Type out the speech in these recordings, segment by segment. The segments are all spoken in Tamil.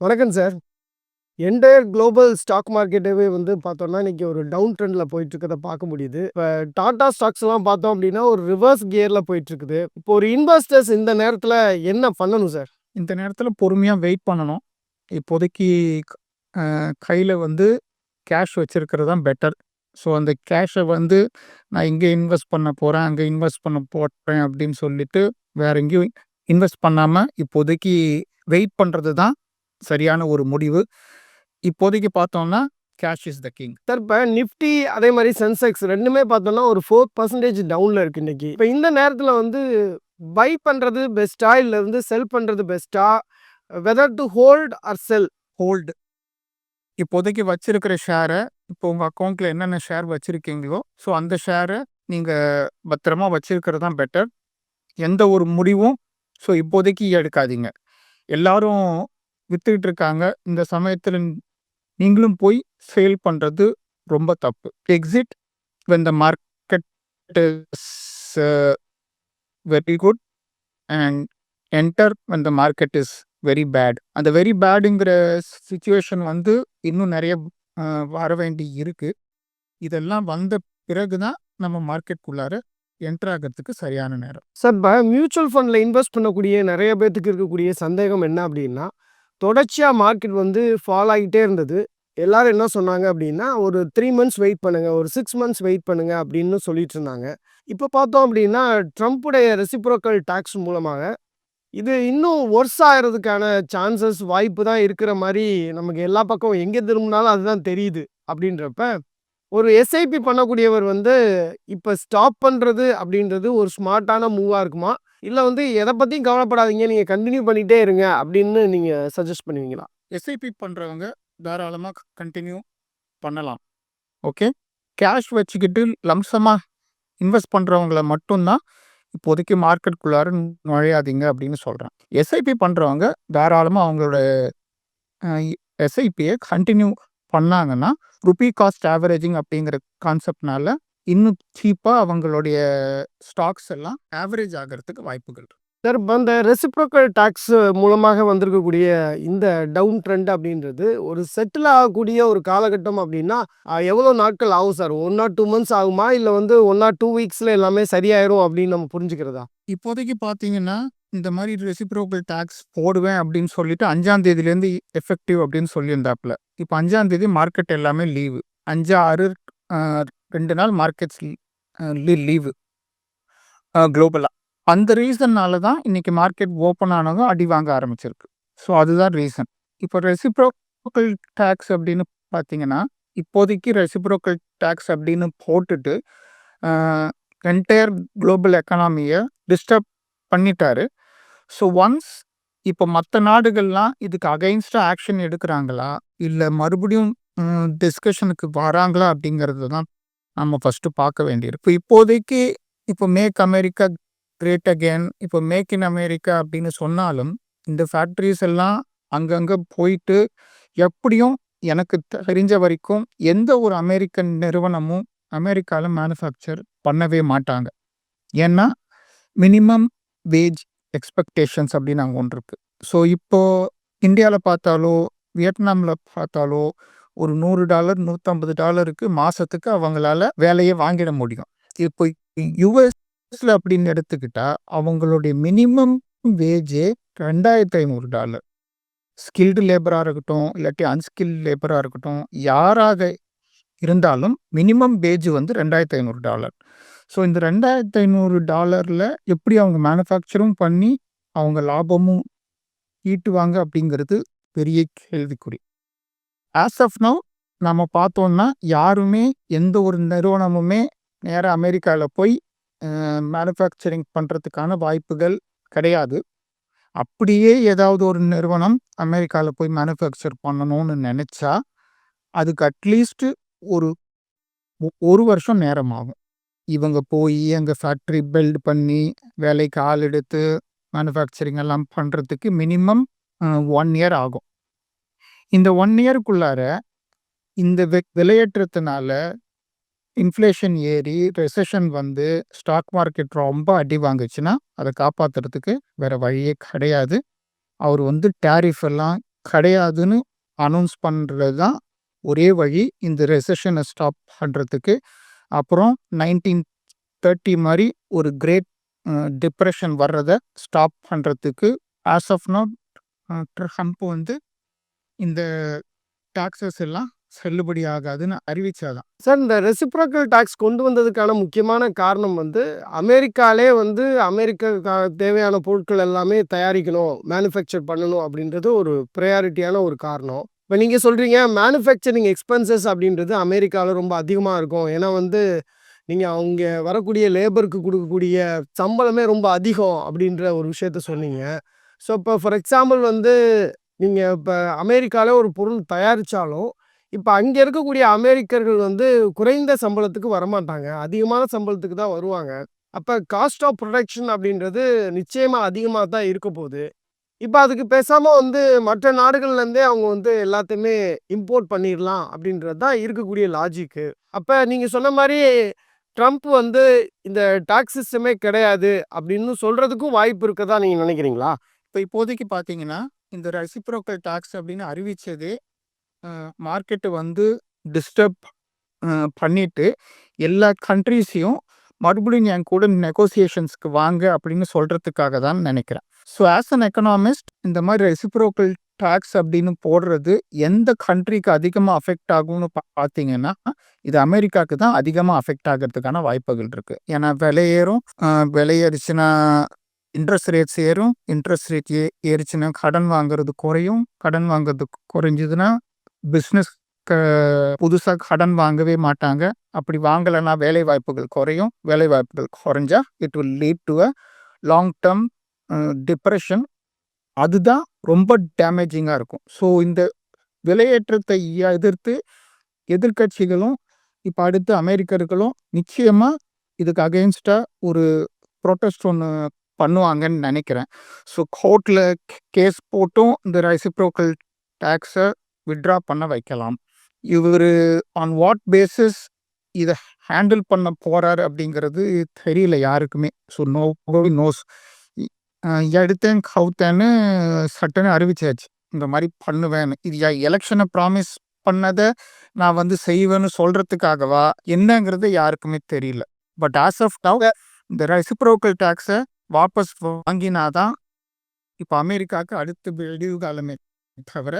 வணக்கம் சார். என்டையர் குளோபல் ஸ்டாக் மார்க்கெட்டவே வந்து பார்த்தோம்னா, இன்றைக்கி ஒரு டவுன் ட்ரெண்டில் போயிட்டுருக்கதை பார்க்க முடியுது. இப்போ டாடா ஸ்டாக்ஸ்லாம் பார்த்தோம் அப்படின்னா, ஒரு ரிவர்ஸ் கியரில் போயிட்டுருக்குது இப்போ ஒரு இன்வெஸ்டர்ஸ் இந்த நேரத்தில் என்ன பண்ணணும் சார்? இந்த நேரத்தில் பொறுமையாக வெயிட் பண்ணணும். இப்போதைக்கு கையில் வந்து கேஷ் வச்சுருக்கிறது தான் பெட்டர். ஸோ அந்த கேஷை வந்து நான் இங்கே இன்வெஸ்ட் பண்ண போகிறேன் அங்கே இன்வெஸ்ட் பண்ண போட்டேன் அப்படின்னு சொல்லிட்டு வேற எங்கேயும் இன்வெஸ்ட் பண்ணாமல் இப்போதைக்கு வெயிட் பண்ணுறது தான் சரியான ஒரு முடிவு. இப்போதைக்கு பார்த்தோம்னா cash is the king. Sir இப்ப நிஃப்டி அதே மாரி சென்செக்ஸ் 2மே பார்த்தோம்னா, ஒரு 4% டவுன்ல இருக்கு இன்னைக்கு. இப்ப இந்த நேரத்தில வந்து பை பண்றது பெஸ்ட்டா? இல்ல வந்து செல் பண்றது பெஸ்ட்டா? Whether to hold or sell? Hold. இப்போதைக்கு வச்சிருக்கிற ஷேர இப்போ உங்க அக்கவுண்ட்ல என்னென்ன ஷேர் வச்சிருக்கீங்களோ, ஸோ அந்த ஷேர நீங்க பத்திரமா வச்சிருக்கிறது தான் பெட்டர். எந்த ஒரு முடிவும் ஸோ இப்போதைக்கு எடுக்காதீங்க. எல்லாரும் விற்றுக்கிட்டு இருக்காங்க. இந்த சமயத்தில் நீங்களும் போய் சேல் பண்ணுறது ரொம்ப தப்பு. Exit when the market is very good and enter when the market is very bad. அந்த வெரி பேடுங்கிற சுச்சுவேஷன் வந்து இன்னும் நிறைய வர வேண்டி இருக்குது இதெல்லாம் வந்த பிறகு தான் நம்ம மார்க்கெட்குள்ளார என்டர் ஆகிறதுக்கு சரியான நேரம். சார் மியூச்சுவல் ஃபண்டில் இன்வெஸ்ட் பண்ணக்கூடிய நிறைய பேர்த்துக்கு இருக்கக்கூடிய சந்தேகம் என்ன அப்படின்னா, தொடர்ச்சியாக மார்க்கெட் வந்து ஃபால் ஆகிட்டே இருந்தது. எல்லாரும் என்ன சொன்னாங்க அப்படின்னா, ஒரு த்ரீ மந்த்ஸ் வெயிட் பண்ணுங்க, ஒரு சிக்ஸ் மந்த்ஸ் வெயிட் பண்ணுங்க அப்படின்னு சொல்லிட்டு இருந்தாங்க. இப்போ பார்த்தோம் அப்படின்னா, ட்ரம்ப்புடைய ரெசிப்ரோக்கல் டேக்ஸ் மூலமாக இது இன்னும் ஒர்ஸ் ஆகிறதுக்கான சான்சஸ் வாய்ப்பு தான் இருக்கிற மாதிரி நமக்கு எல்லா பக்கம் எங்கே திரும்பினாலும் அதுதான் தெரியுது. அப்படின்றப்ப, ஒரு எஸ்ஐபி பண்ணக்கூடியவர் வந்து இப்போ ஸ்டாப் பண்ணுறது அப்படின்றது ஒரு ஸ்மார்ட்டான மூவாக இருக்குமா? இல்லை வந்து எதை பற்றியும் கவலைப்படாதீங்க. நீங்கள் கண்டினியூ பண்ணிகிட்டே இருங்க அப்படின்னு நீங்கள் சஜஸ்ட் பண்ணுவீங்களா? எஸ்ஐபி பண்ணுறவங்க தாராளமாக கண்டினியூ பண்ணலாம். ஓகே. கேஷ் வச்சுக்கிட்டு லம்சமாக இன்வெஸ்ட் பண்ணுறவங்கள மட்டும்தான் இப்போதைக்கு மார்க்கெட்குள்ளார நுழையாதீங்க அப்படின்னு சொல்கிறேன் எஸ்ஐபி பண்ணுறவங்க தாராளமாக அவங்களோட எஸ்ஐபியை கண்டினியூ பண்ணாங்கன்னா, ரூபி காஸ்ட் ஆவரேஜிங் அப்படிங்கிற கான்செப்ட்னால இன்னும் சீப்பா அவங்களுடைய ஸ்டாக்ஸ் எல்லாம் ஆவரேஜ் ஆகுறதுக்கு வாய்ப்புகள். சார் இப்ப இந்த ரெசிப்ரோக்கல் டாக்ஸ் மூலமாக வந்திருக்கக்கூடிய இந்த டவுன் ட்ரெண்ட் அப்படின்றது ஒரு செட்டில் ஆகக்கூடிய ஒரு காலகட்டம் அப்படின்னா, எவ்வளோ நாட்கள் ஆகும் சார்? 1 ஆர் 2 மந்த்ஸ் ஆகுமா? இல்ல வந்து 1 ஆர் 2 வீக்ஸ்ல எல்லாமே சரியாயிரும் அப்படின்னு நம்ம புரிஞ்சுக்கிறதா? இப்போதைக்கு பார்த்தீங்கன்னா, இந்த மாதிரி ரெசிப்ரோக்கல் டேக்ஸ் போடுவேன் அப்படின்னு சொல்லிட்டு அஞ்சாம் தேதியிலேருந்து எஃபெக்டிவ் அப்படின்னு சொல்லியிருந்தாப்புல இப்போ அஞ்சாம் தேதி மார்க்கெட் எல்லாமே லீவு. அஞ்சு ஆறு ரெண்டு நாள் மார்க்கெட்ஸ் லீவு. குளோபலாக அந்த ரீசன்னால தான் இன்னைக்கு மார்க்கெட் ஓப்பன் ஆனதும் அடி வாங்க ஆரம்பிச்சிருக்கு. ஸோ அதுதான் ரீசன். இப்போ ரெசிப்ரோக்கல் டேக்ஸ் அப்படின்னு பார்த்தீங்கன்னா, இப்போதைக்கு ரெசிப்ரோக்கல் டேக்ஸ் அப்படின்னு போட்டுட்டு, என்டையர் குளோபல் எக்கனாமியை டிஸ்டர்ப் பண்ணிட்டாரு. ஸோ ஒன்ஸ் இப்போ மற்ற நாடுகள்லாம் இதுக்கு அகைன்ஸ்டாக ஆக்ஷன் எடுக்கிறாங்களா இல்லை மறுபடியும் டிஸ்கஷனுக்கு வராங்களா? அப்படிங்கிறது தான் நம்ம ஃபஸ்ட்டு பார்க்க வேண்டியிருக்கு. இப்போதைக்கு இப்போ மேக் அமெரிக்கா கிரேட் அகேன் இப்போ மேக் இன் அமெரிக்கா அப்படின்னு சொன்னாலும், இந்த ஃபேக்ட்ரிஸ் எல்லாம் அங்கங்கே போயிட்டு எப்படியும் எனக்கு தெரிஞ்ச வரைக்கும் எந்த ஒரு அமெரிக்கன் நிறுவனமும் அமெரிக்காவில் மேனுஃபேக்சர் பண்ணவே மாட்டாங்க. ஏன்னா, மினிமம் வேஜ் எக்ஸ்பெக்டேஷன்ஸ் அப்படின்னு அங்கே ஒன்று இருக்குது ஸோ இப்போது இந்தியாவில் பார்த்தாலோ, வியட்நாமில் பார்த்தாலோ ஒரு நூறு டாலர் நூற்றம்பது டாலருக்கு மாதத்துக்கு அவங்களால வேலையை வாங்கிட முடியும். இப்போ யுஎஸ்ல அப்படின்னு எடுத்துக்கிட்டா, அவங்களுடைய மினிமம் வேஜே $2500 ஸ்கில்டு லேபராக இருக்கட்டும், இல்லாட்டி அன்ஸ்கில்டு லேபராக இருக்கட்டும், யாராக இருந்தாலும் மினிமம் வேஜ் வந்து $2500. ஸோ இந்த $2500ல எப்படி அவங்க மேனுஃபேக்சரும் பண்ணி, அவங்க லாபமும் ஈட்டுவாங்க அப்படிங்கிறது பெரிய கேள்விக்குறி. ஆஸ் ஆஃப் நவ் நம்ம பார்த்தோம்னா, யாருமே எந்த ஒரு நிறுவனமுமே நேரா அமெரிக்கால போய் அ மேனுஃபேக்சரிங் பண்றதுக்கான வாய்ப்புகள் கிடையாது. அப்படியே ஏதாவது ஒரு நிறுவனம் அமெரிக்கால போய் மேனுஃபேக்சர் பண்ணணும்னு நினச்சா அதுக்கு அட்லீஸ்ட் ஒரு ஒ 1 வருஷம் நேரம் ஆகும். இவங்க போய் அங்கே ஃபேக்ட்ரி பில்ட் பண்ணி, வேலைக்கு ஆள் எடுத்து, மேனுஃபேக்சரிங் எல்லாம் பண்ணுறதுக்கு மினிமம் ஒன் இயர் ஆகும். இந்த ஒன் இயருக்குள்ளார இந்த வெ விலையேற்றத்தினால இன்ஃப்ளேஷன் ஏறி, ரெசஷன் வந்து ஸ்டாக் மார்க்கெட் ரொம்ப அடி வாங்குச்சுன்னா, அதை காப்பாத்துறதுக்கு வேறு வழியே கிடையாது. அவர் வந்து டேரிஃப் எல்லாம் கிடையாதுன்னு அனௌன்ஸ் பண்ணுறது தான் ஒரே வழி இந்த ரெசஷனை ஸ்டாப் பண்ணுறதுக்கு அப்புறம் நைன்டீன் தேர்ட்டி மாதிரி ஒரு கிரேட் டிப்ரெஷன் வர்றதை ஸ்டாப் பண்ணுறதுக்கு ஆஸ் ஆஃப் நோ ட்ரம்ப் வந்து இந்த டாக்ஸஸ் எல்லாம் செல்லுபடி ஆகாதுன்னு அறிவிச்சாதான் சார் இந்த ரெசிப்ரோக்கல் டாக்ஸ் கொண்டு வந்ததுக்கான முக்கியமான காரணம் வந்து அமெரிக்காலே வந்து அமெரிக்கா தேவையான பொருட்கள் எல்லாமே தயாரிக்கணும் மேனுஃபேக்சர் பண்ணணும் அப்படின்றது ஒரு ப்ரையாரிட்டியான ஒரு காரணம். இப்போ நீங்கள் சொல்கிறீங்க மேனுஃபேக்சரிங் எக்ஸ்பென்சஸ் அப்படின்றது அமெரிக்காவில் ரொம்ப அதிகமாக இருக்கும். ஏன்னா வந்து நீங்கள் அவங்க வரக்கூடிய லேபருக்கு கொடுக்கக்கூடிய சம்பளமே ரொம்ப அதிகம் அப்படின்ற ஒரு விஷயத்த சொன்னீங்க. ஸோ இப்போ ஃபார் எக்ஸாம்பிள் வந்து நீங்கள் இப்போ அமெரிக்காவில் ஒரு பொருள் தயாரித்தாலும் இப்போ அங்கே இருக்கக்கூடிய அமெரிக்கர்கள் வந்து குறைந்த சம்பளத்துக்கு வரமாட்டாங்க. அதிகமான சம்பளத்துக்கு தான் வருவாங்க. அப்போ காஸ்ட் ஆஃப் ப்ரொடக்ஷன் அப்படின்றது நிச்சயமாக அதிகமாக தான் இருக்க போகுது. இப்போ அதுக்கு பேசாமல் வந்து மற்ற நாடுகள்லேருந்தே அவங்க வந்து எல்லாத்தையுமே இம்போர்ட் பண்ணிடலாம் அப்படின்றது தான் இருக்கக்கூடிய லாஜிக்கு அப்போ நீங்கள் சொன்ன மாதிரி ட்ரம்ப் வந்து இந்த டாக்ஸ் சிஸ்டமே கிடையாது அப்படின்னு சொல்கிறதுக்கும் வாய்ப்பு இருக்கதா நீங்கள் நினைக்கிறீங்களா? இப்போ இப்போதைக்கு பார்த்தீங்கன்னா இந்த ரெசிப்ரோக்கல் டாக்ஸ் அப்படின்னு அறிவிச்சதே மார்க்கெட்டு வந்து டிஸ்டர்ப் பண்ணிட்டு எல்லா கண்ட்ரீஸையும் மறுபடியும் என் கூட நெகோசியேஷன்ஸ்க்கு வாங்க அப்படின்னு சொல்கிறதுக்காக தான் நினைக்கிறேன். ஸோ ஆஸ் அன் எக்கனாமிஸ்ட் இந்த மாதிரி ரெசிப்ரோக்கல் டேக்ஸ் அப்படின்னு போடுறது எந்த கண்ட்ரிக்கு அதிகமாக அஃபெக்ட் ஆகும்னு பா பார்த்தீங்கன்னா இது அமெரிக்காவுக்கு தான் அதிகமாக அஃபெக்ட் ஆகிறதுக்கான வாய்ப்புகள் இருக்குது ஏன்னா விலை ஏறும் விலை ஏறிச்சுன்னா இன்ட்ரெஸ்ட் ரேட்ஸ் ஏறும் இன்ட்ரெஸ்ட் ரேட் ஏ ஏறிச்சுன்னா கடன் வாங்குறது குறையும். கடன் வாங்குறது குறைஞ்சதுன்னா பிஸ்னஸ் புதுசாக கடன் வாங்கவே மாட்டாங்க. அப்படி வாங்கலைன்னா வேலை வாய்ப்புகள் குறையும். வேலை வாய்ப்புகள் குறைஞ்சா it will lead to a long term depression அதுதான் ரொம்ப டேமேஜிங்காக இருக்கும். ஸோ இந்த விலையேற்றத்தை எதிர்த்து எதிர்கட்சிகளும் இப்போ அடுத்து அமெரிக்கர்களும் நிச்சயமாக இதுக்கு அகெயின்ஸ்டாக ஒரு ப்ரொட்டஸ்ட் ஒன்று பண்ணுவாங்கன்னு நினைக்கிறேன். ஸோ கோர்ட்டில் கேஸ் போட்டும் இந்த ரெசிப்ரோக்கல் டேக்ஸை விட்ரா பண்ண வைக்கலாம். இவர் ஆன் வாட் பேசிஸ் இதை ஹேண்டில் பண்ண போகிறாரு அப்படிங்கிறது தெரியல யாருக்குமே. ஸோ நோ நோஸ் எடுத்தேன் கவுத்தேன்னு சட்டுன்னு அறிவிச்சாச்சு. இந்த மாதிரி பண்ணுவேன்னு. இது எலெக்ஷனை ப்ராமிஸ் பண்ணதை நான் வந்து செய்வேன்னு சொல்கிறதுக்காகவா என்னங்கிறது யாருக்குமே தெரியல. பட் ஆஸ் ஆஃப் நவ் இந்த ரெசிப்ரோக்கல் டேக்ஸை வாபஸ் வாங்கினாதான் இப்போ அமெரிக்காவுக்கு அடுத்த விடிவு காலமே தவிர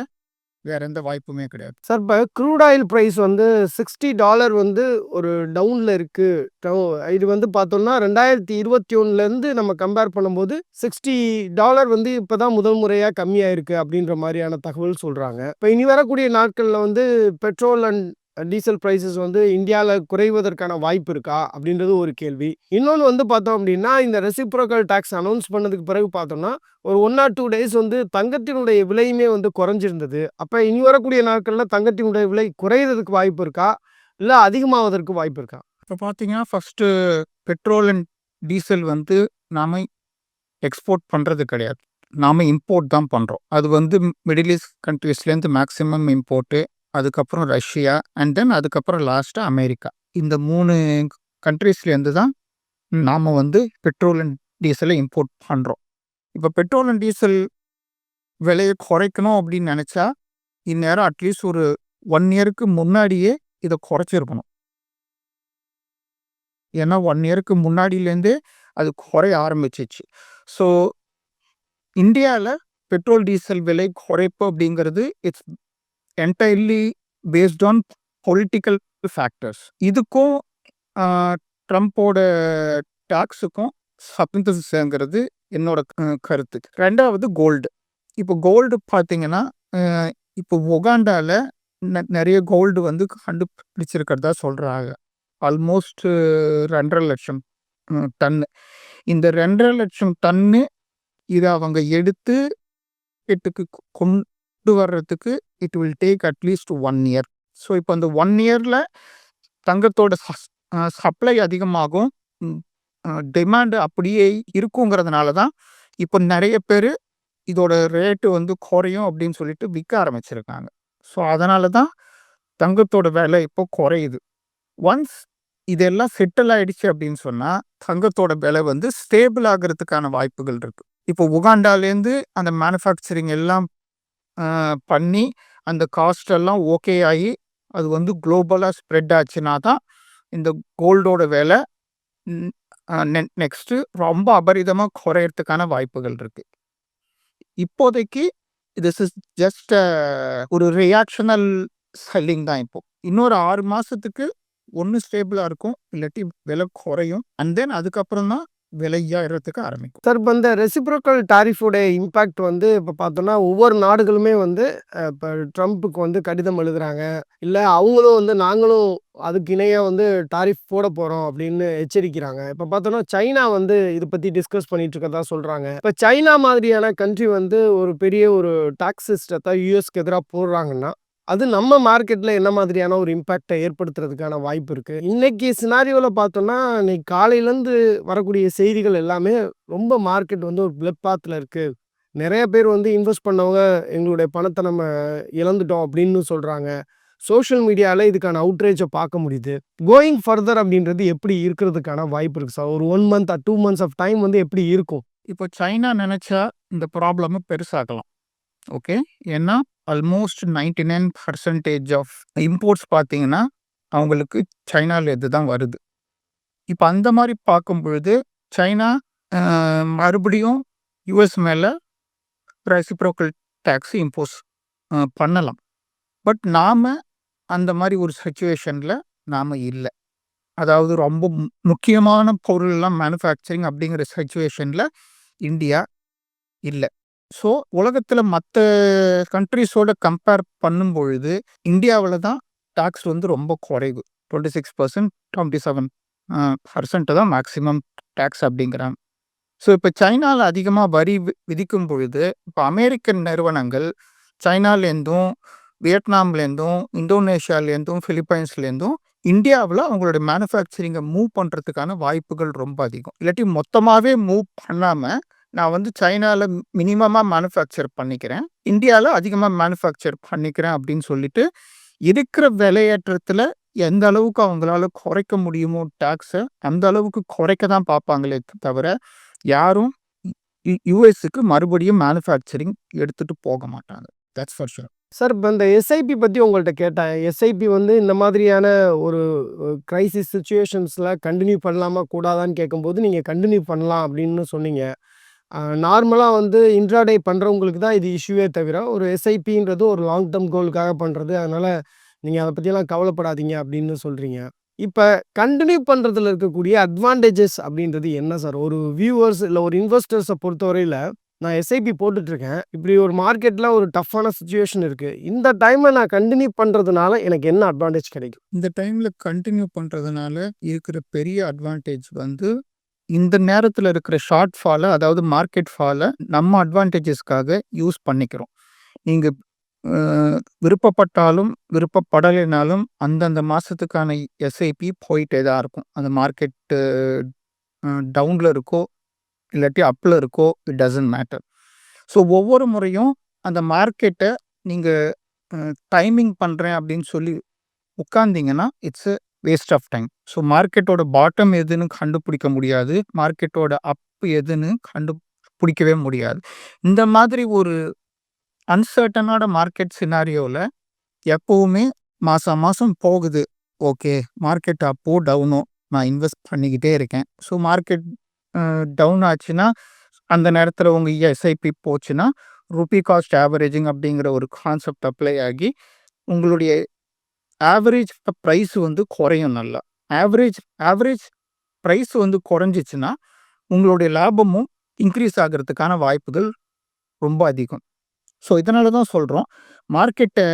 வேற எந்த வாய்ப்புமே கிடையாது. சார் இப்போ க்ரூட் ஆயில் ப்ரைஸ் வந்து சிக்ஸ்டி டாலர் வந்து ஒரு டவுனில் இருக்குது இது வந்து பார்த்தோம்னா ரெண்டாயிரத்தி இருபத்தி ஒன்றுலேருந்து நம்ம கம்பேர் பண்ணும்போது சிக்ஸ்டி டாலர் வந்து இப்போ தான் முதல் முறையாக கம்மியாயிருக்கு அப்படின்ற மாதிரியான தகவல் சொல்கிறாங்க இப்போ இனி வரக்கூடிய நாட்களில் வந்து பெட்ரோல் அண்ட் டீசல் ப்ரைஸஸ் வந்து இந்தியாவில் குறைவதற்கான வாய்ப்பு இருக்கா? அப்படின்றது ஒரு கேள்வி. இன்னொன்று வந்து பார்த்தோம் அப்படின்னா இந்த ரெசிப்ரோக்கல் டேக்ஸ் அனௌன்ஸ் பண்ணதுக்கு பிறகு பார்த்தோம்னா ஒரு ஒன் ஆர் டூ டேஸ் வந்து தங்கத்தினுடைய விலையுமே வந்து குறைஞ்சிருந்தது. அப்போ இனி வரக்கூடிய நாட்களில் தங்கத்தினுடைய விலை குறையிறதுக்கு வாய்ப்பு இருக்கா? இல்லை அதிகமாவதற்கு வாய்ப்பு இருக்கா? இப்போ பார்த்தீங்கன்னா ஃபஸ்ட்டு பெட்ரோல் அண்ட் டீசல் வந்து நாம் எக்ஸ்போர்ட் பண்ணுறது கிடையாது. நாம் இம்போர்ட் தான் பண்ணுறோம் அது வந்து மிடில் ஈஸ்ட் கண்ட்ரீஸ்லேருந்து மேக்ஸிமம் இம்போர்ட்டு அதுக்கப்புறம் ரஷ்யா அண்ட் தென் அதுக்கப்புறம் லாஸ்ட்டாக அமெரிக்கா. இந்த மூணு கண்ட்ரீஸ்லேருந்து தான் நாம் வந்து பெட்ரோல் அண்ட் டீசலை இம்போர்ட் பண்ணுறோம் இப்போ பெட்ரோல் அண்ட் டீசல் விலையை குறைக்கணும் அப்படின்னு நினச்சா இந்நேரம் அட்லீஸ்ட் ஒரு ஒன் இயருக்கு முன்னாடியே இதை குறைச்சிருக்கணும். ஏன்னா ஒன் இயருக்கு முன்னாடியிலேருந்தே அது குறைய ஆரம்பிச்சிச்சு. ஸோ இந்தியாவில் பெட்ரோல் டீசல் விலை குறைப்பு அப்படிங்கிறது it's entirely based on political factors இதுக்கும் ட்ரம்ப்போட டாக்ஸுக்கும் சப்ந்தங்கிறது என்னோட கருத்து. ரெண்டாவது கோல்டு இப்போ கோல்டு பார்த்தீங்கன்னா இப்போ உகாண்டாவில் நிறைய கோல்டு வந்து கண்டுபிடிச்சிருக்கிறதா சொல்கிறாங்க ஆல்மோஸ்ட் ரெண்டரை லட்சம் டன்னு இந்த ரெண்டரை லட்சம் டன்னு இதை அவங்க எடுத்து எட்டுக்கு கொண்டு வர்றதுக்கு it will take at least one year so இப்போ அந்த ஒன் இயரில் தங்கத்தோட சப்ளை அதிகமாகும். டிமாண்டு அப்படியே இருக்குங்கிறதுனால தான் இப்போ நிறைய பேர் இதோட ரேட்டு வந்து குறையும் அப்படின்னு சொல்லிட்டு விற்க ஆரம்பிச்சிருக்காங்க. ஸோ அதனால தான் தங்கத்தோட விலை இப்போ குறையுது. ஒன்ஸ் இதெல்லாம் செட்டில் ஆயிடுச்சு அப்படின்னு சொன்னால் தங்கத்தோட விலை வந்து ஸ்டேபிள் ஆகிறதுக்கான வாய்ப்புகள் இருக்குது இப்போ உகாண்டாலேருந்து அந்த மேனுஃபேக்சரிங் எல்லாம் பண்ணி அந்த காஸ்டெல்லாம் ஓகே ஆகி அது வந்து குளோபலாக ஸ்ப்ரெட் ஆச்சுன்னா தான் இந்த கோல்டோட விலை நெக்ஸ்ட்டு ரொம்ப அபரிதமாக குறையறதுக்கான வாய்ப்புகள் இருக்குது இப்போதைக்கு திஸ் இஸ் ஜஸ்ட் ஒரு ரியாக்ஷனல் செல்லிங் தான் இப்போ. இன்னொரு ஆறு மாதத்துக்கு ஒன்று ஸ்டேபிளாக இருக்கும் இல்லாட்டி விலை குறையும் அண்ட் தென் அதுக்கப்புறம் தான் விலை ஆரம்பிக்கும். சார் இப்போ இந்த ரெசிப்ரோக்கல் டாரிஃபோடைய இம்பேக்ட் வந்து இப்போ பார்த்தோன்னா ஒவ்வொரு நாடுகளுமே வந்து இப்போ ட்ரம்ப்புக்கு வந்து கடிதம் எழுதுகிறாங்க இல்லை அவங்களும் வந்து நாங்களும் அதுக்கு இணையாக வந்து டாரிஃப் போட போகிறோம் அப்படின்னு எச்சரிக்கிறாங்க. இப்போ பார்த்தோன்னா சைனா வந்து இதை பற்றி டிஸ்கஸ் பண்ணிட்டு இருக்கதா சொல்கிறாங்க இப்போ சைனா மாதிரியான கண்ட்ரி வந்து ஒரு பெரிய ஒரு டாக்ஸ் சிஸ்டத்தை யூஎஸ்க்கு எதிராக போடுறாங்கன்னா அது நம்ம மார்க்கெட்டில் என்ன மாதிரியான ஒரு இம்பேக்டை ஏற்படுத்துறதுக்கான வாய்ப்பு இருக்குது இன்னைக்கு சினாரியோவில் பார்த்தோன்னா இன்னைக்கு காலையிலேருந்து வரக்கூடிய செய்திகள் எல்லாமே ரொம்ப மார்க்கெட் வந்து ஒரு பிளட் பாத்தில் இருக்குது நிறைய பேர் வந்து இன்வெஸ்ட் பண்ணவங்க எங்களுடைய பணத்தை நம்ம இழந்துட்டோம் அப்படின்னு சொல்கிறாங்க சோஷியல் மீடியாவில் இதுக்கான அவுட்ரேஜை பார்க்க முடியுது. கோயிங் ஃபர்தர் அப்படின்றது எப்படி இருக்கிறதுக்கான வாய்ப்பு இருக்குது சார்? ஒரு one month two months of time வந்து எப்படி இருக்கும்? இப்போ சைனா நினச்சா இந்த ப்ராப்ளமை பெருசாக்கலாம் ஓகே ஏன்னா almost ninety nine percentage of imports பார்த்தீங்கன்னா அவங்களுக்கு சைனால இருந்து தான் வருது. இப்போ அந்த மாதிரி பார்க்கும் பொழுது சைனா மறுபடியும் யூஎஸ் மேலே ரெசிப்ரோக்கல் டேக்ஸ் இம்போஸ் பண்ணலாம். பட் நாம் அந்த மாதிரி ஒரு சுச்சுவேஷனில் நாம் இல்லை. அதாவது ரொம்ப மு- முக்கியமான பொருள்லாம் மேனுஃபேக்சரிங் அப்படிங்கிற சுச்சுவேஷனில் இந்தியா இல்லை. ஸோ உலகத்தில் மற்ற கண்ட்ரிஸோட கம்பேர் பண்ணும் பொழுது இந்தியாவில் தான் டேக்ஸ் வந்து ரொம்ப குறைவு. Twenty six percent twenty seven percent தான் மேக்ஸிமம் டேக்ஸ் அப்படிங்கிறாங்க. ஸோ இப்போ சைனாவில் அதிகமாக வரி வி- விதிக்கும் பொழுது இப்போ அமெரிக்கன் நிறுவனங்கள் சைனாலேருந்தும் வியட்நாம்லேருந்தும் இந்தோனேஷியாலேருந்தும் ஃபிலிப்பைன்ஸ்லேருந்தும் இந்தியாவில் அவங்களோட மேனுஃபேக்சரிங்கை மூவ் பண்ணுறதுக்கான வாய்ப்புகள் ரொம்ப அதிகம். இல்லாட்டி மொத்தமாகவே மூவ் பண்ணாமல் நான் வந்து சைனாவில் மினிமமாக மேனுஃபேக்சர் பண்ணிக்கிறேன். இந்தியாவில் அதிகமாக மேனுஃபேக்சர் பண்ணிக்கிறேன் அப்படின்னு சொல்லிட்டு இருக்கிற விலையேற்றத்தில் எந்த அளவுக்கு அவங்களால குறைக்க முடியுமோ டேக்ஸை அந்த அளவுக்கு குறைக்க தான் பார்ப்பாங்களே தவிர யாரும் யூஎஸ்க்கு மறுபடியும் மேனுஃபேக்சரிங் எடுத்துட்டு போக மாட்டாங்க. தட்ஸ் ஃபார் ஷூர் சார் இப்போ இந்த எஸ்ஐபி பற்றி உங்கள்கிட்ட கேட்டேன். எஸ்ஐபி வந்து இந்த மாதிரியான ஒரு கிரைசிஸ் சுச்சுவேஷன்ஸில் கண்டினியூ பண்ணலாமா கூடாதான்னு கேட்கும்போது நீங்கள் கண்டினியூ பண்ணலாம் அப்படின்னு சொன்னீங்க. நார்மலாக வந்து இன்ட்ராடே பண்ணுறவங்களுக்கு தான் இது இஷ்யூவே தவிர ஒரு எஸ்ஐபின்றது ஒரு லாங் டேர்ம் கோலுக்காக பண்ணுறது அதனால் நீங்கள் அதை பற்றியெல்லாம் கவலைப்படாதீங்க அப்படின்னு சொல்கிறீங்க இப்போ கண்டினியூ பண்ணுறதுல இருக்கக்கூடிய அட்வான்டேஜஸ் அப்படின்றது என்ன சார் ஒரு வியூவர்ஸ் இல்லை ஒரு இன்வெஸ்டர்ஸை பொறுத்தவரையில் நான் எஸ்ஐபி போட்டுட்ருக்கேன். இப்படி ஒரு மார்க்கெட்டில் ஒரு டஃப்பான சுச்சுவேஷன் இருக்குது இந்த டைமை நான் கண்டினியூ பண்ணுறதுனால எனக்கு என்ன அட்வான்டேஜ் கிடைக்கும்? இந்த டைமில் கண்டினியூ பண்ணுறதுனால இருக்கிற பெரிய அட்வான்டேஜ் வந்து இந்த நேரத்தில் இருக்கிற ஷார்ட் ஃபாலை அதாவது மார்க்கெட் ஃபாலை நம்ம அட்வான்டேஜஸ்க்காக யூஸ் பண்ணிக்கிறோம். நீங்கள் விருப்பப்பட்டாலும் விருப்பப்படலைனாலும் அந்தந்த மாதத்துக்கான எஸ்ஐபி போயிட்டே தான் இருக்கும். அந்த மார்க்கெட்டு டவுனில் இருக்கோ இல்லாட்டி அப்பில் இருக்கோ இட் டசன்ட் மேட்டர் ஸோ ஒவ்வொரு முறையும் அந்த மார்க்கெட்டை நீங்கள் டைமிங் பண்ணுறேன் அப்படின்னு சொல்லி உட்காந்திங்கன்னா it's waste of time so மார்க்கெட்டோட பாட்டம் எதுன்னு கண்டுபிடிக்க முடியாது. மார்க்கெட்டோட அப் எதுன்னு கண்டுபிடிக்கவே முடியாது. இந்த மாதிரி ஒரு அன்சர்டனான மார்க்கெட் சினாரியோவில் எப்போவுமே மாதம் மாதம் போகுது. ஓகே மார்க்கெட் அப்போ டவுனோ நான் இன்வெஸ்ட் பண்ணிக்கிட்டே இருக்கேன். ஸோ மார்க்கெட் டவுன் ஆச்சுன்னா அந்த நேரத்தில் உங்கள் எஸ்ஐபி போச்சுன்னா ருபி காஸ்ட் ஆவரேஜிங் அப்படிங்கிற ஒரு கான்செப்ட் அப்ளை ஆகி உங்களுடைய ஆவரேஜ் ப்ரைஸ் வந்து குறையும் நல்லா. ஆவரேஜ் ஆவரேஜ் ப்ரைஸ் வந்து குறைஞ்சிச்சுன்னா உங்களுடைய லாபமும் இன்க்ரீஸ் ஆகிறதுக்கான வாய்ப்புகள் ரொம்ப அதிகம். ஸோ இதனால தான் சொல்கிறோம் மார்க்கெட்டை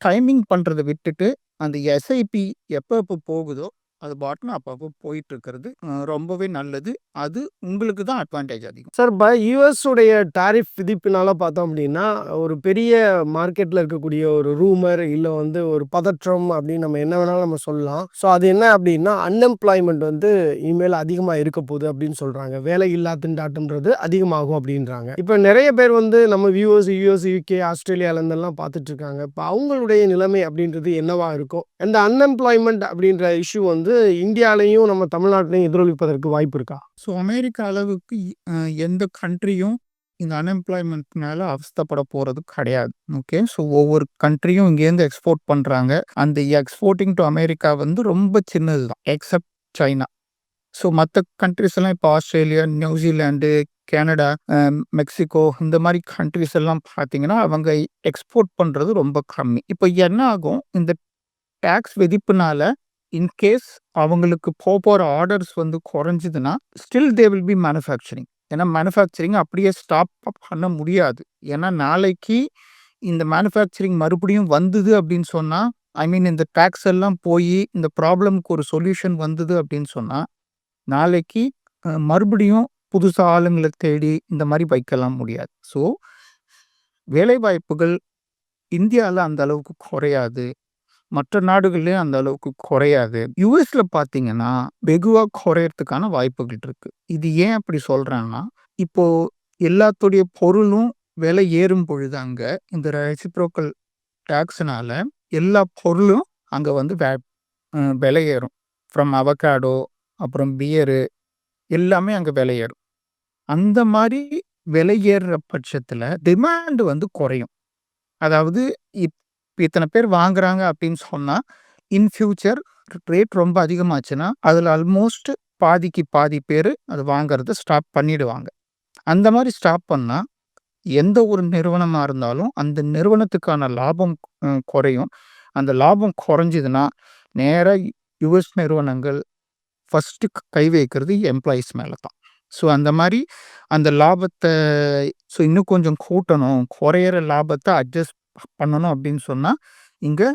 டைமிங் பண்ணுறதை விட்டுட்டு அந்த எஸ்ஐபி எப்போ எப்போ போகுதோ அது பாட்டுன்னு அப்பப்போ போயிட்டு இருக்கிறது ரொம்பவே நல்லது. அது உங்களுக்கு தான் அட்வான்டேஜ் அதிகம். சார் இப்போ யூஎஸ் உடைய டாரிஃப் விதிப்பினால பார்த்தோம் அப்படின்னா ஒரு பெரிய மார்க்கெட்டில் இருக்கக்கூடிய ஒரு ரூமர் இல்லை வந்து ஒரு பதற்றம் அப்படின்னு நம்ம என்ன வேணாலும் நம்ம சொல்லலாம். ஸோ அது என்ன அப்படின்னா அன்எம்ப்ளாய்மெண்ட் வந்து இனிமேல் அதிகமாக இருக்க போகுது அப்படின்னு சொல்கிறாங்க வேலை இல்லா திண்டாட்டம்ன்றது அதிகமாகும் அப்படின்றாங்க. இப்போ நிறைய பேர் வந்து நம்ம வியூஎஸ் யூஎஸ் யூகே ஆஸ்திரேலியாவிலேருந்தெல்லாம் பார்த்துட்டு இருக்காங்க. இப்போ அவங்களுடைய நிலைமை அப்படின்றது என்னவா இருக்கும்? அந்த அன்எம்ப்ளாய்மெண்ட் அப்படின்ற இஷ்யூ வந்து இந்தியாலையும் நம்ம தமிழ்நாட்டிலையும் எதிரொலிப்பதற்கு வாய்ப்பு இருக்கா? ஸோ அமெரிக்கா அளவுக்கு எந்த கண்ட்ரியும் இந்த அன்எம்ப்ளாய்மெண்ட்னால அவஸ்தைப்பட போகிறது கிடையாது. ஓகே ஸோ ஒவ்வொரு கண்ட்ரியும் இங்கேருந்து எக்ஸ்போர்ட் பண்ணுறாங்க அந்த எக்ஸ்போர்ட்டிங் டு அமெரிக்கா வந்து ரொம்ப சின்னது தான் எக்ஸப்ட் சைனா. ஸோ மற்ற கண்ட்ரிஸ் எல்லாம் இப்போ ஆஸ்திரேலியா நியூசிலாண்டு கனடா மெக்சிகோ இந்த மாதிரி கண்ட்ரிஸ் எல்லாம் பார்த்தீங்கன்னா அவங்க எக்ஸ்போர்ட் பண்ணுறது ரொம்ப கம்மி. இப்போ என்ன ஆகும்? இந்த டேக்ஸ் விதிப்புனால இன்கேஸ் அவங்களுக்கு போக போகிற ஆர்டர்ஸ் வந்து குறைஞ்சிதுன்னா still they will be manufacturing ஏன்னா மேனுஃபேக்சரிங் அப்படியே ஸ்டாப் பண்ண முடியாது. ஏன்னா நாளைக்கு இந்த மேனுஃபேக்சரிங் மறுபடியும் வந்தது அப்படின்னு சொன்னால் ஐ மீன் இந்த டேக்ஸ் எல்லாம் போய் இந்த ப்ராப்ளம்க்கு ஒரு சொல்யூஷன் வந்தது அப்படின்னு சொன்னால் நாளைக்கு மறுபடியும் புதுசாக ஆளுங்களை தேடி இந்த மாதிரி வைக்கலாம் முடியாது. ஸோ வேலைவாய்ப்புகள் இந்தியாவில் அந்த அளவுக்கு குறையாது. மற்ற நாடுகள்லேயும் அந்த அளவுக்கு குறையாது. யூஎஸ்ல பார்த்தீங்கன்னா வெகுவாக குறையறதுக்கான வாய்ப்புகள் இருக்கு. இது ஏன் அப்படி சொல்றேன்னா இப்போ எல்லாத்துடைய பொருளும் விலை ஏறும் பொழுது அங்க இந்த ரெசிப்ரோக்கல் டேக்ஸ்னால எல்லா பொருளும் அங்க வந்து வே- விலை ஏறும். ஃப்ரம் அவகாடோ அப்புறம் பியரு எல்லாமே அங்க விலை ஏறும். அந்த மாதிரி விலை ஏறுற பட்சத்தில் டிமாண்ட் வந்து குறையும். அதாவது இப் இப்போ இத்தனை பேர் வாங்குறாங்க அப்படின்னு சொன்னால் இன் ஃபியூச்சர் ரேட் ரொம்ப அதிகமாச்சுன்னா அதில் ஆல்மோஸ்ட் பாதிக்கு பாதி பேர் அது வாங்குறத ஸ்டாப் பண்ணிடுவாங்க. அந்த மாதிரி ஸ்டாப் பண்ணால் எந்த ஒரு நிறுவனமாக இருந்தாலும் அந்த நிறுவனத்துக்கான லாபம் குறையும். அந்த லாபம் குறைஞ்சிதுன்னா நேராக யுஎஸ் நிறுவனங்கள் ஃபஸ்ட்டு கை வைக்கிறது எம்ப்ளாயீஸ் மேலே தான் ஸோ அந்த மாதிரி அந்த லாபத்தை ஸோ இன்னும் கொஞ்சம் கூட்டணும் குறையிற லாபத்தை அட்ஜஸ்ட் பண்ணணும் அப்படின்னு சொன்னால் இங்கே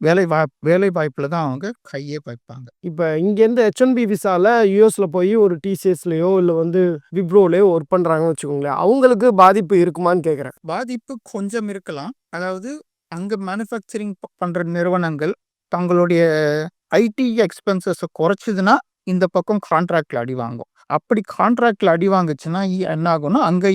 வேலை வாய் வேலை வாய்ப்பில் தான் அவங்க கையே வைப்பாங்க. இப்போ இங்கேருந்து ஹெச்ஒன்பி விசாவில் யூஎஸில் போய் ஒரு டிசிஎஸ்லையோ இல்லை வந்து விப்ரோலையோ ஒர்க் பண்ணுறாங்கன்னு வச்சுக்கோங்களேன் அவங்களுக்கு பாதிப்பு இருக்குமான்னு கேட்குறேன் பாதிப்பு கொஞ்சம் இருக்கலாம். அதாவது அங்கே மேனுஃபேக்சரிங் பண்ணுற நிறுவனங்கள் தங்களுடைய ஐடி எக்ஸ்பென்சஸை குறைச்சிதுன்னா இந்த பக்கம் கான்ட்ராக்டில் அடி வாங்கும். அப்படி கான்ட்ராக்டில் அடி வாங்குச்சுன்னா என்ன ஆகும்னா அங்கே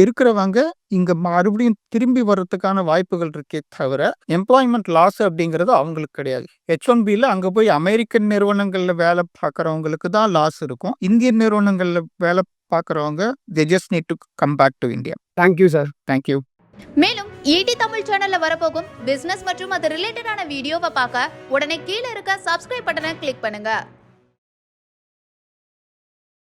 இருக்கிறவங்க இங்கே மறுபடியும் திரும்பி வர்றதுக்கான வாய்ப்புகள் இருக்கே தவிர எம்ப்ளாய்மெண்ட் லாஸ் அப்படிங்கிறது அவங்களுக்கு கிடையாது. ஹெச் ஒன் பியில் அங்கே போய் அமெரிக்கன் நிறுவனங்களில் வேலை பார்க்குறவங்களுக்கு தான் லாஸ் இருக்கும். இந்திய நிறுவனங்களில் வேலை பார்க்குறவங்க they just need to come back to India thank you sir thank you மேலும் ஈடி தமிழ் சேனல்ல வரப்போகும் பிசினஸ் மற்றும் அது ரிலேட்டடான வீடியோவை பார்க்க உடனே கீழே இருக்க சப்ஸ்கிரைப் பட்டனை கிளிக் பண்ணுங்க.